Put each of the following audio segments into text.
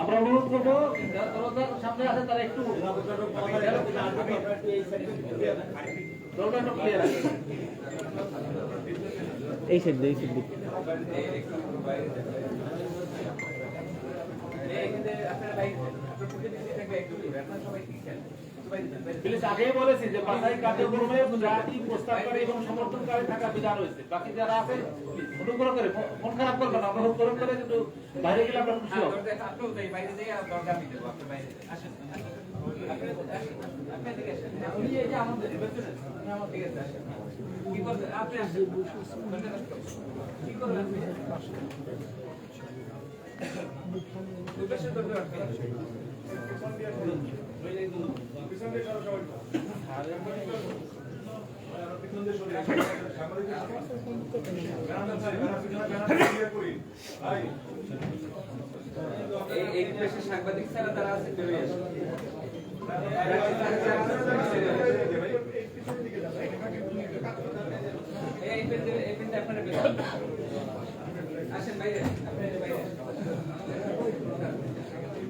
আমরা অনুরোধ করব সামনে আছে তারা একটু এই সাইড এই সাইড আগেই বলেছি যে বাছাই কার্যক্রমে জাতি থাকা বিধান রয়েছে বাকি যারা আছে অনুগ্রহ করে মন খারাপ করবেন কিন্তু বাইরে গেলে আমরা খুশি হব এই দেশের সাংবাদিক ছাড়া তারা আছে বেরোয় আসে এই পেনটা আপনারা বের করুন। আসেন বাইরে আপনারা বাইরে আসেন।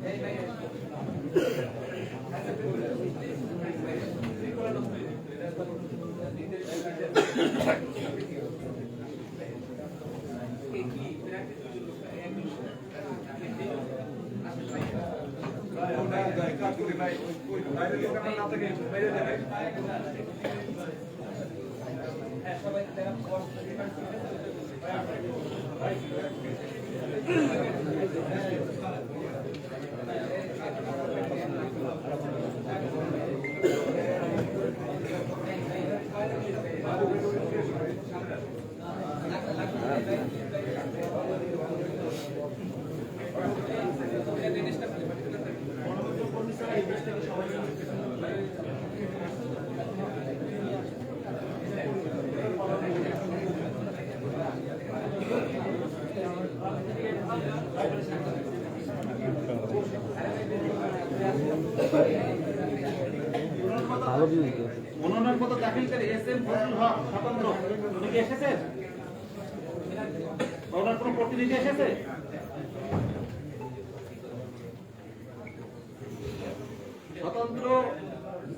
এই বাইরে আসেন। হ্যাঁ, সবাই যারা ভালো ভিউ দিতে মনোনয়ন পত্র দাখিলকারী এস এম ফজলুল হক স্বতন্ত্র উনি কি এসেছেন ওনার কোনো প্রতিনিধি এসেছে? স্বতন্ত্র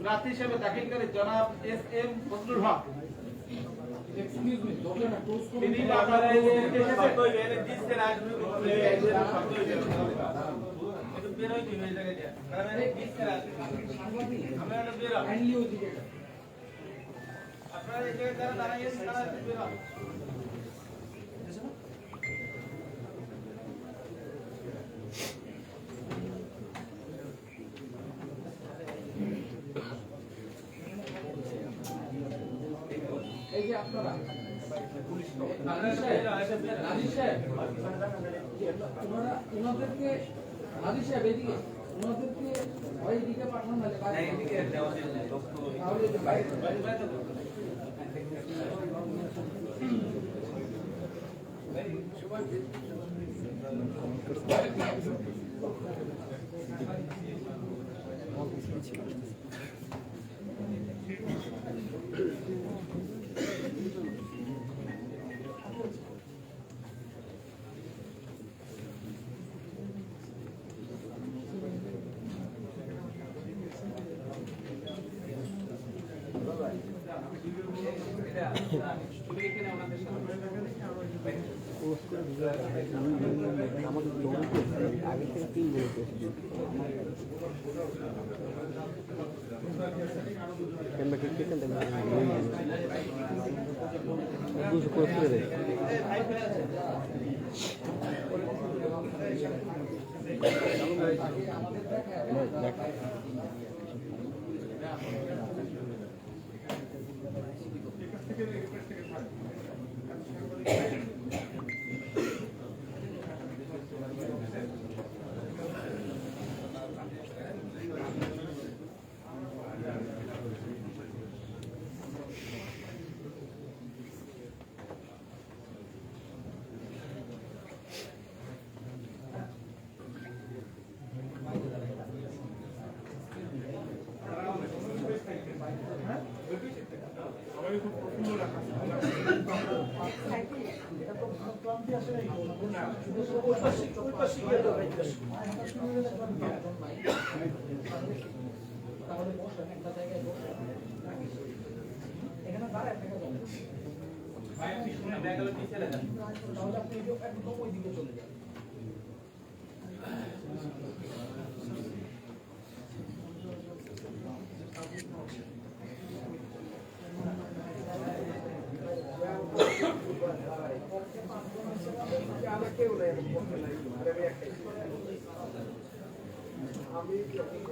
প্রার্থী হিসেবে দাখিলকারী জনাব এস এম ফজলুল হক। তিনি আপনারা এই যে এসেছেন। এই যে আপনারা। ওনাদেরকে নাজির সাহেব এদিকে ওনাদেরকে পাঠান না তাহলে বাইরে আগে থেকে তিন ক্যামেরা ঠিক ঠিক দুশো পোস্ট করে দেয় দেখ তাহলে আপনি একদম ওই দিকে চলে ছোটোটা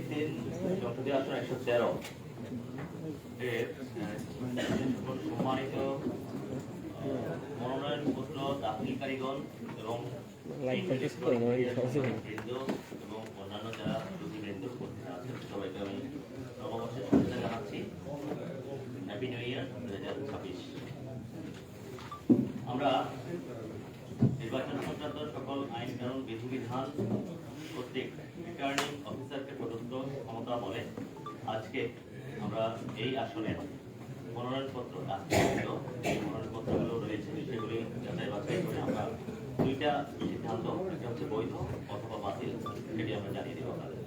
তিন সংসদীয় আসন একশো তেরো এর আহ, সকল সম্মানিত আহ, মনোনয়নপত্র দাখিলকারীগণ এবং লাইক প্র্যাকটিস করে না, এই সহজে। বৃন্দ এবং অন্যান্য যারা প্রতিবৃন্দ সবাইকে আমি নববর্ষের শুভেচ্ছা জানাচ্ছি হ্যাপি নিউ ইয়ার দু হাজার ছাব্বিশ আমরা নির্বাচন সংক্রান্ত সকল আইন কানুন বিধিবিধান কর্তৃক রিটার্নিং অফিসারকে প্রদত্ত ক্ষমতা বলে আজকে আমরা এই আসনের মনোনয়নপত্র মনোনয়নপত্রগুলো রয়েছে, সেগুলি যাচাই বাছাই করে আমরা দুইটা সিদ্ধান্ত হচ্ছে বৈধ অথবা বাতিল, সেটি আমরা জানিয়ে দেবো আপনাদের।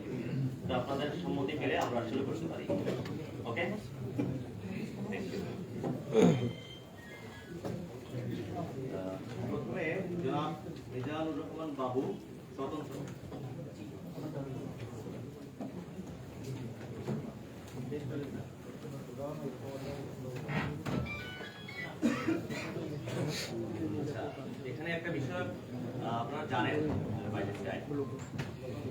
আপনাদের সম্মতি পেলে আমরা শুরু করতে পারি। ওকে প্রথমে জনাব মিজানুর রহমান বাবু স্বতন্ত্র আচ্ছা, এখানে একটা বিষয় আহ, আপনারা জানেন বাইরে যায়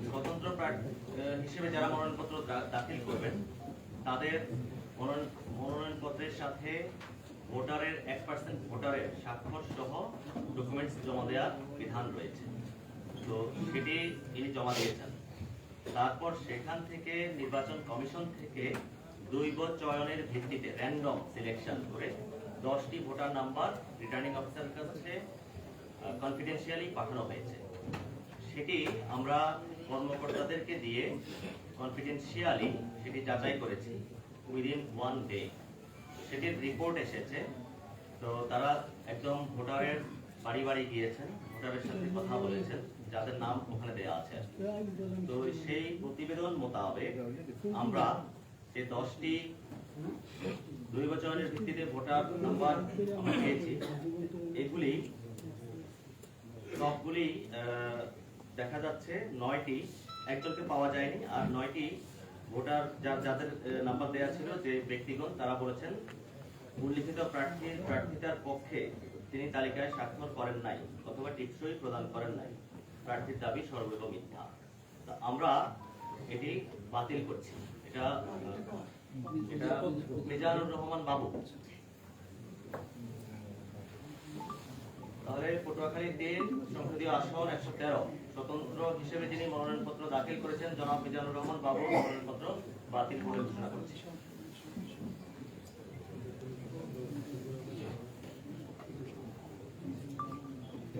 স্বতন্ত্র প্রার্থী আহ, হিসেবে যারা মনোনয়নপত্র দাখিল করবেন, তাদের মনোনয়নপত্রের সাথে ভোটারের এক পার্সেন্ট ভোটারের স্বাক্ষর সহ ডকুমেন্টস জমা দেওয়ার বিধান রয়েছে। তো সেটি তিনি জমা দিয়েছেন। তারপর সেখান থেকে নির্বাচন কমিশন থেকে দৈব চয়নের ভিত্তিতে র্যান্ডম সিলেকশন করে দশটি ভোটার নাম্বার রিটার্নিং অফিসারের কাছে কনফিডেন্সিয়ালি পাঠানো হয়েছে। সেটি আমরা কর্মকর্তাদেরকে দিয়ে কনফিডেন্সিয়ালি সেটি যাচাই করেছি উইদিন ওয়ান ডে সেটির রিপোর্ট এসেছে। তো তারা একদম ভোটারের বাড়ি বাড়ি গিয়েছেন, ভোটারের সাথে কথা বলেছেন, যাদের নাম ওখানে দেওয়া আছে। তো সেই প্রতিবেদন মোতাবেক আমরা যে দশটি দুই বছরের ভিত্তিতে ভোটার নাম্বার আমরা পেয়েছি, এগুলি সবগুলি দেখা যাচ্ছে নয়টি, একজনকে পাওয়া যায়নি, আর নয়টি ভোটার যাদের নাম্বার দেওয়া ছিল যে ব্যক্তিগণ, তারা বলেছেন উল্লিখিত প্রার্থীর প্রার্থিতার পক্ষে তিনি তালিকায় স্বাক্ষর করেন নাই অথবা টিপসই প্রদান করেন নাই। প্রার্থীর দাবি সর্বৈব মিথ্যা। তা আমরা এটি বাতিল করছি। এটা এটা মিজানুর রহমান বাবু। তাহলে পটুয়াখালী তিন সংসদীয় আসন একশো তেরো। স্বতন্ত্র হিসেবে যিনি মনোনয়নপত্র দাখিল করেছেন, জনাব মিজানুর রহমান বাবু মনোনয়নপত্র বাতিল করে ঘোষণা করছি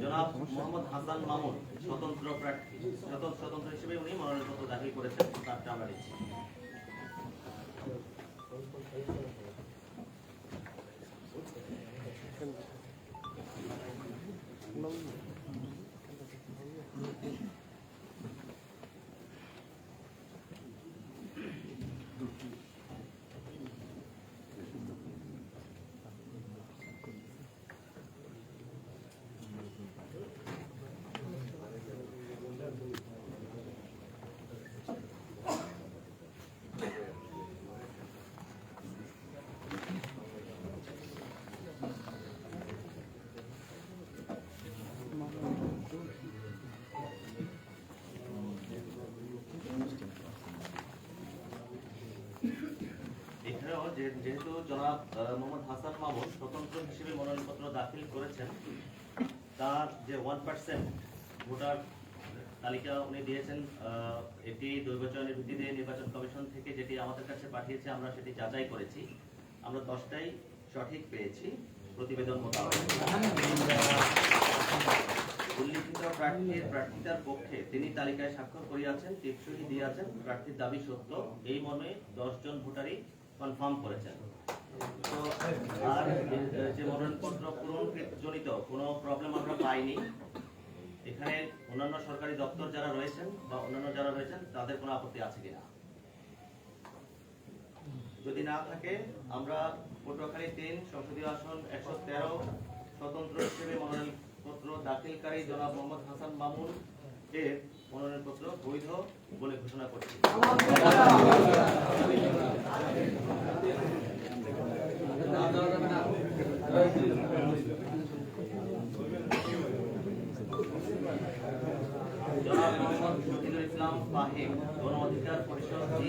জনাব মোহাম্মদ হাসান মামুন, স্বতন্ত্র প্রার্থী, স্বতন্ত্র হিসেবে উনি মনোনয়নপত্র দাখিল করেছেন তারটা আমরা যেহেতু জনাব মোহাম্মদ হাসান মামুন স্বতন্ত্র হিসেবে মনোনয়নপত্র দাখিল করেছেন, তার যে ওয়ান পার্সেন্ট ভোটার তালিকা উনি দিয়েছেন এটি দৈবচয়নের ভিত্তিতে নির্বাচন কমিশন থেকে যেটি আমাদের কাছে পাঠিয়েছে, আমরা সেটি যাচাই করেছি। আমরা দশটাই সঠিক পেয়েছি প্রতিবেদন মোতাবেক। উল্লিখিত প্রার্থীর প্রার্থিতার পক্ষে তিনি তালিকায় স্বাক্ষর করিয়াছেন, টিপসই দিয়েছেন, প্রার্থীর দাবি সত্য। এই মর্মে দশ জন ভোটারই কনফার্ম করেছেন। তো আর যে মনোনয়নপত্র পূরণ জনিত কোনো প্রবলেম আমরা পাইনি। এখানে অন্যান্য সরকারি দপ্তর যারা রয়েছেন বা অন্যান্য যারা রয়েছেন, তাদের কোনো আপত্তি আছে কিনা? যদি না থাকে, আমরা পটুয়াখালী তিন সংসদীয় আসন একশো তেরো স্বতন্ত্র হিসেবে মনোনয়নপত্র দাখিলকারী জনাব মোহাম্মদ হাসান মামুন এর মনোনয়নপত্র বৈধ বলে ঘোষণা করছি। জনাব মোহাম্মদ শহীদুল ইসলাম ফাহিম গণ অধিকার পরিষদ জি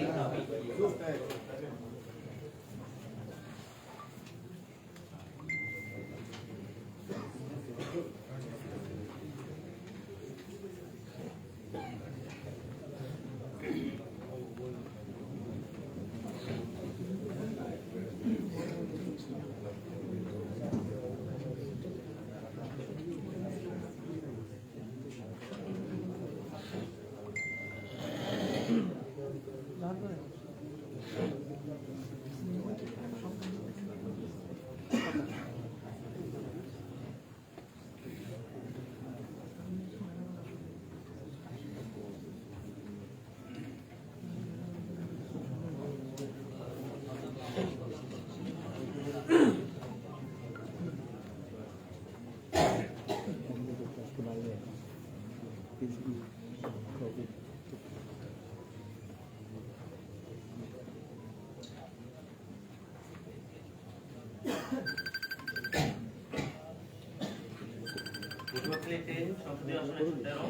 দাবি সংসদীয় আসন একশো তেরো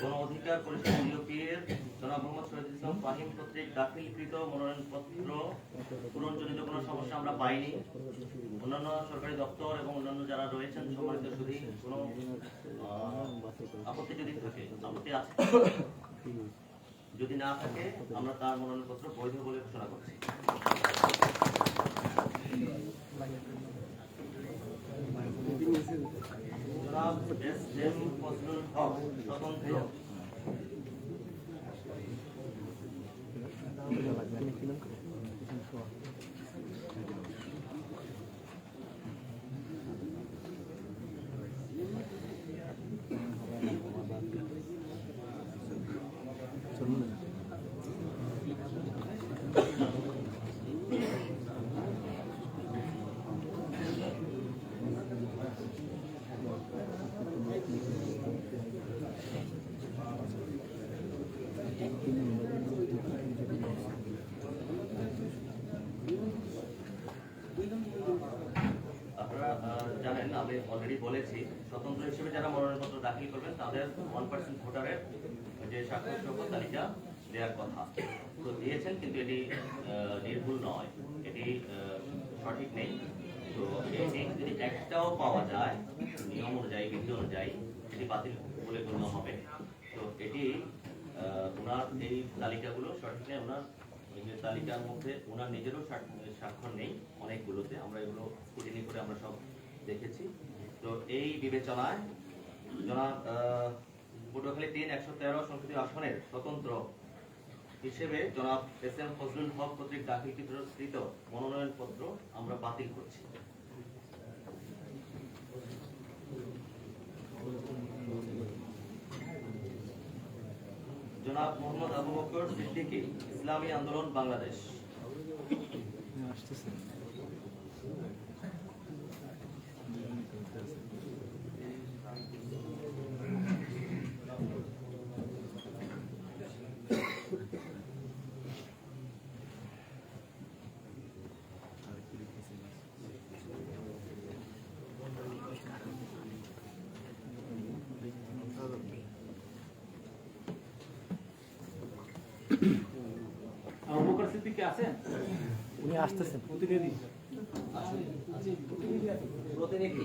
গণ অধিকার পরিষদ ইউপি এর জনাব মোহাম্মদ শহীদ ইসলাম ফাহিম কর্তৃক দাখিলকৃত মনোনয়নপত্র পূরণজনিত কোনো সমস্যা আমরা পাইনি। অন্যান্য সরকারি দপ্তর এবং অন্যান্য যারা রয়েছেন, সম্মানিত সুধী, কোনো আপত্তি যদি থাকে, আপত্তি আছে। যদি না থাকে, আমরা তার মনোনয়নপত্র বৈধ বলে ঘোষণা করছি জনাব এস এম ফজলুল হক স্বতন্ত্র আপনারা জানেন আমি অলরেডি বলেছি, স্বতন্ত্র হিসেবে যারা মনোনয়নপত্র দাখিল করবেন, তাদের ওয়ান পার্সেন্ট ভোটারের যে স্বাক্ষর তালিকা দেওয়ার কথা। তো দিয়েছেন, কিন্তু এটি নির্ভুল নয়। এটি সঠিক নেই। তো এটি যদি একটাও পাওয়া যায়, নিয়ম অনুযায়ী বিধি অনুযায়ী, এটি বাতিল বলে গণ্য হবে। তো এটি ওনার এই তালিকাগুলো সঠিক নেই ওনার তালিকার মধ্যে ওনার নিজেরও স্বাক্ষ- স্বাক্ষর নেই অনেকগুলোতে। আমরা এগুলো স্কুটিনি করে আমরা সব দেখেছি। তো এই বিবেচনায় জনাব পটুয়াখালী তিন একশো তেরো সংসদীয় আসনের স্বতন্ত্র হিসেবে জনাব এস এম ফজলুল হক কর্তৃক দাখিলকৃত মনোনয়নপত্র আমরা বাতিল করছি। জনাব মোহাম্মদ আবু বকর সিদ্দিকী, ইসলামী আন্দোলন, বাংলাদেশ। আবু আছেন? উনি আসতেছেন। প্রতিনিধি। প্রতিনিধি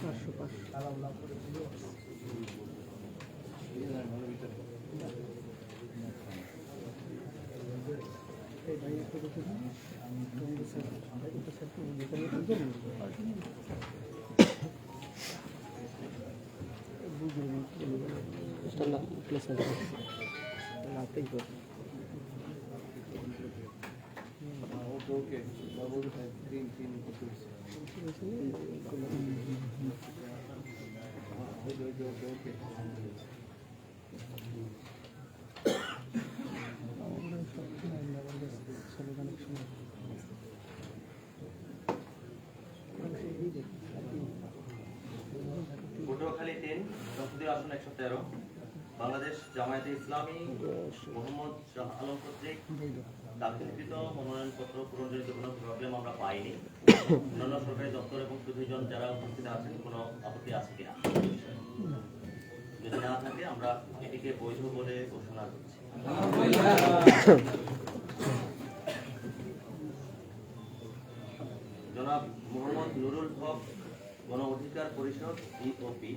পাঁচশো পাঁচশো এই ভাই একটু দেখে দিন। টঙ্গী পটুয়াখালী তিন সংসদীয় আসন একশো তেরো বাংলাদেশ জামায়াতে ইসলামী মোহাম্মদ শাহ আলম কর্তৃক দাখিলকৃত মনোনয়নপত্র পূরণজনিত কোনো প্রবলেম আমরা পাইনি। অন্যান্য সরকারি দপ্তর এবং সুধীজন যারা উপস্থিত আছেন, কোনো আপত্তি আছে কিনা? যদি না থাকে, আমরা এটিকে বৈধ বলে ঘোষণা করছি। জনাব মোহাম্মদ নুরুল হক, গণ অধিকার পরিষদ ইওপি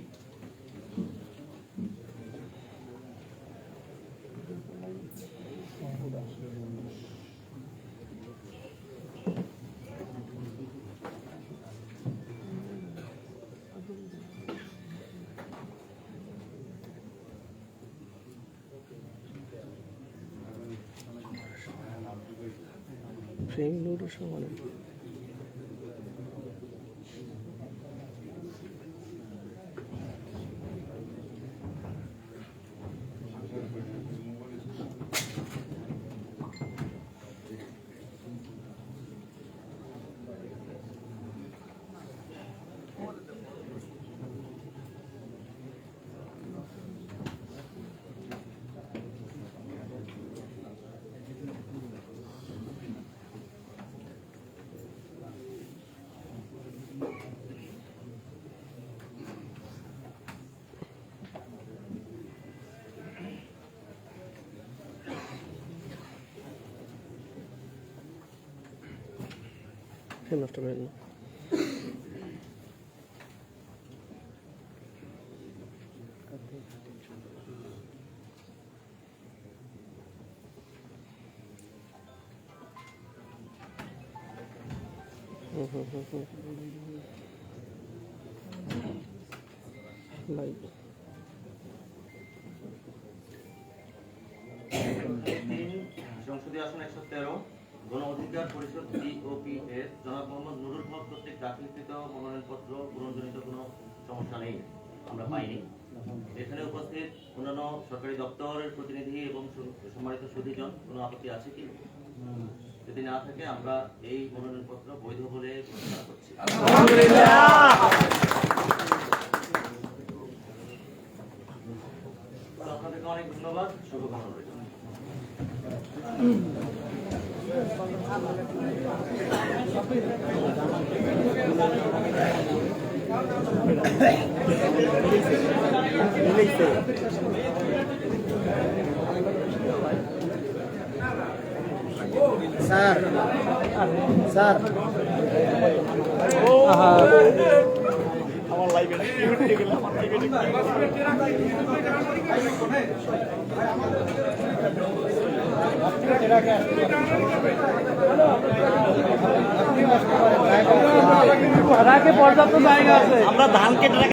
ফ্রেম লোডের সমানে নষ্ট করে দিন হুম হুম হুম হুম লাইভ তিন সংসদীয় আসন একশো তেরো গণ অধিকার পরিষদ ইওপি এর জনাব মোহাম্মদ নুরুল হক কর্তৃক দাখিলকৃত মনোনয়নপত্র পূরণজনিত কোনো সমস্যা নেই, আমরা পাইনি। এখানে উপস্থিত অন্যান্য সরকারি দপ্তরের প্রতিনিধি এবং সম্মানিত সুধীজন, কোনো আপত্তি আছে কি? যদি না থাকে, আমরা এই মনোনয়নপত্র বৈধ বলে করছি। আপনাদেরকে অনেক ধন্যবাদ। শুভকামনা মিলেইছে স্যার স্যার। আমার লাইভে পর্যাপ্ত জায়গা আছে। আমরা ধান কেটে